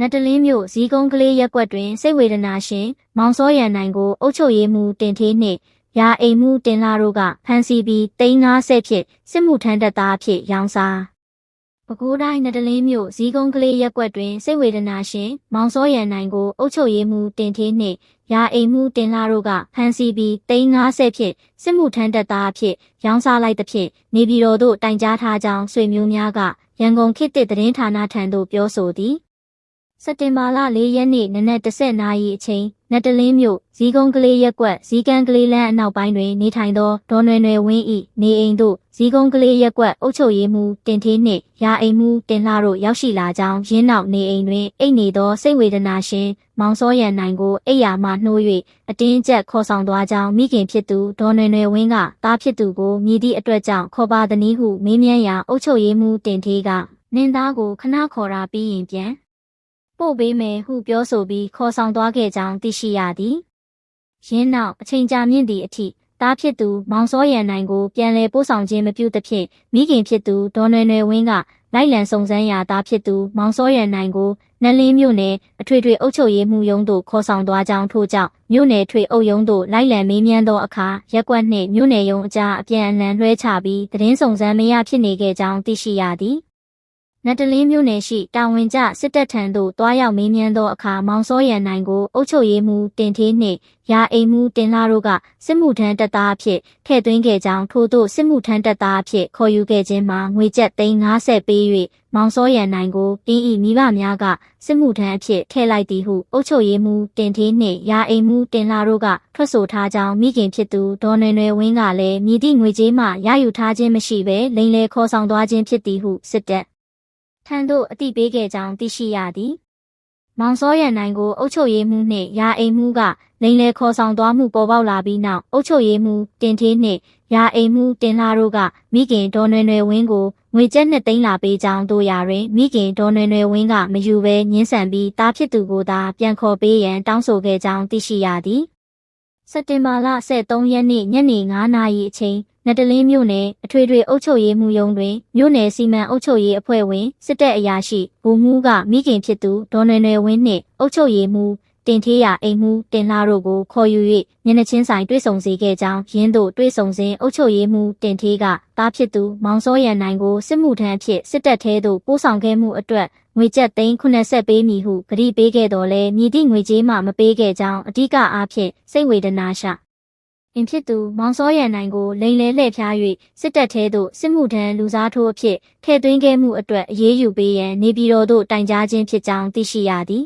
နတ်တလင်းမြို့ဇီးကုန်းကလေးရက်ကွက်တွင်စိတ်ဝေဒနာရှင်မောင်စောရန်နိုင်ကိုအုပ်ချုပ်ရေးမှူးတင်သေးနှင့်ရာအိမ်မှုတင်လာတို့ကဖမ်းဆီးပြီး350ဖြင့်စစ်မှုထမ်းတပ်သားအဖြစ်ရောင်းစားပဲခူးတိုင်းနတ်တလင်းမြို့ဇီးကုန်းကလေးရက်ကွက်တွင်စိတ်ဝေဒနာရှင်မောင်စောရန်နိုင်ကိုအုပ်ချုပ်ရေးမှူးတင်သေးနှင့်ရာအိမ်မှုတင်လာတို့ကဖမ်းဆီးပြီး350ဖြင့်စစ်မှုထမ်းတပ်သားအဖြစ်ရောင်းစားလိုက်သဖြင့်နေပြည်တော်သို့တိုင်ကြားထားကြောင်းဆွေမျိုးများကရန်ကုန်ခေတ်သစ်သတင်းဌာနထံသို့ပြောဆိုသည် စက်တင်ဘာလ၄ရက်နေ့နနက်10:00နာရီအချိန်နတ်တလင်းမြို့ဇီးကုန်းကလေးရက်ကွက်ဇီးကန်းကလေးလမ်းအနောက်ပိုင်းတွင်နေထိုင်သောဒေါ်နွယ်နွယ်ဝင်း၏နေအိမ်သို့ဇီးကုန်းကလေးရက်ကွက်အုပ်ချုပ်ရေးမှူးတင်သေးနှင့်ရာအိမ်မှူးတင်လှတို့ရောက်ရှိလာကြောင်းရင်းနောက်နေအိမ်တွင်အိတ်နေသောစိတ်ဝေဒနာရှင်မောင်စောရန်နိုင်ကိုအိယာမှနှိုး၍အတင်းကျပ်ခေါ်ဆောင်သွားကြောင်းမိခင်ဖြစ်သူဒေါ်နွယ်နွယ်ဝင်းကသားဖြစ်သူကိုမြည်သည့်အတွက်ကြောင့်ခေါ်ပါသည်နည်းဟုမေးမြန်းရာအုပ်ချုပ်ရေးမှူးတင်သေးကနင်းသားကိုခဏခေါ်တာပြီးရင်ပြန် ပို့ပေးမယ်ဟုပြောဆိုပြီးခေါ်ဆောင်သွားခဲ့ကြောင်းသိရှိရသည်။ယင်းနောက်အချိန်ကြာမြင့်သည့်အထိတားဖြစ်သူမောင်စောရန်နိုင်ကိုပြန်လည်ပို့ဆောင်ခြင်းမပြုသဖြင့်မိခင်ဖြစ်သူဒေါ်နွယ်နွယ်ဝင်းကလိုက်လံစုံစမ်းရာတားဖြစ်သူမောင်စောရန်နိုင်ကိုနလင်းမြို့နယ်အထွေထွေအုပ်ချုပ်ရေးမှူးရုံးသို့ခေါ်ဆောင်သွားကြောင်းထို့ကြောင့်မြို့နယ်ထွေအုပ်ရုံးသို့လိုက်လံမေးမြန်းသောအခါရက်ကွက်နှင့်မြို့နယ်ရုံးအကြားအပြန်အလှန်လွှဲချပြီးသတင်းစုံစမ်းမရဖြစ်နေခဲ့ကြောင်းသိရှိရသည် နတ်တလင်းမြို့နယ်ရှိတာဝန်ကျစစ်တပ်ထံသို့တွားရောက်မေးမြန်းသောအခါမောင်စောရန်နိုင်ကိုအုပ်ချုပ်ရေးမှူးတင်သေးနှင့်ရာအိမ်မှူးတင်လာတို့ကစစ်မှုထမ်းတပ်သားအဖြစ်ထည့်သွင်းခဲ့ကြောင်းထို့သို့စစ်မှုထမ်းတပ်သားအဖြစ်ခေါ်ယူခဲ့ခြင်းမှာငွေကျပ်350ပေး၍မောင်စောရန်နိုင်ကိုတင်းဤမိဘများကစစ်မှုထမ်းအဖြစ်ထည့်လိုက်သည်ဟုအုပ်ချုပ်ရေးမှူးတင်သေးနှင့်ရာအိမ်မှူးတင်လာတို့ကထွက်ဆိုထားကြောင်းမိခင်ဖြစ်သူဒေါ်နွယ်နွယ်ဝင်းကလည်းမြည်သည့်ငွေကြေးမှရယူထားခြင်းမရှိဘဲလိန်လေခေါ်ဆောင်သွားခြင်းဖြစ်သည်ဟုစစ်တပ် ထံသို့အတိပေးခဲ့ကြောင်းသိရှိရသည်။မောင်စောရန်နိုင်ကိုအုပ်ချုပ်ရေးမှူးနှင့်ရာအိမ်မှူးကလိန်လေခေါ်ဆောင်သွားမှုပေါ်ပေါက်လာပြီးနောက်အုပ်ချုပ်ရေးမှူးတင်သေးနှင့်ရာအိမ်မှူးတင်လာတို့ကမိခင်ဒေါ်နွယ်နွယ်ဝင်းကိုငွေကျပ်နှစ်သိန်းလာပေးကြောင်းတို့ရာတွင်မိခင်ဒေါ်နွယ်နွယ်ဝင်းကမယူဘဲညှင်းဆန်ပြီးတားဖြစ်သူကိုသာပြန်ခေါ်ပေးရန်တောင်းဆိုခဲ့ကြောင်းသိရှိရသည်။စက်တင်ဘာလ23ရက်နေ့ညနေ9:00နာရီအချိန် နတ်တလင်းမြို့နယ်အထွေထွေအုပ်ချုပ်ရေးမှူးရုံးတွင်မြို့နယ်စီမံအုပ်ချုပ်ရေးအဖွဲ့ဝင်စစ်တပ်အရာရှိဗိုလ်မှူးကမိခင်ဖြစ်သူဒေါ်နွယ်နွယ်ဝင်းနှင့်အုပ်ချုပ်ရေးမှူးတင်သေးရအိမ်မှူးတင်လာတို့ကိုခေါ်ယူ၍မျက်နှာချင်းဆိုင်တွေ့ဆုံစေခဲ့ကြောင်းရင်းတို့တွေ့ဆုံစဉ်အုပ်ချုပ်ရေးမှူးတင်သေးကတားဖြစ်သူမောင်စောရန်နိုင်ကိုစစ်မှုထမ်းအဖြစ်စစ်တပ်ထဲသို့ပို့ဆောင်ခဲ့မှုအတွက်ငွေကျပ်သိန်း80ပေးမည်ဟုကတိပေးခဲ့တော်လဲမြည်သည့်ငွေကြေးမှမပေးခဲ့ကြောင်းအဓိကအားဖြင့်စိတ်ဝေဒနာရှ အင်ဖြစ်သူမောင်စောရန်နိုင်ကိုလိန်လဲလှည့်ဖျား၍စစ်တပ်ထဲသို့စစ်မှုထမ်းလူစားထိုးအဖြစ်ထည့်သွင်းခဲ့မှုအတွက်အရေးယူပေးရန်နေပြည်တော်သို့တိုင်ကြားခြင်းဖြစ်ကြောင်းသိရှိရသည်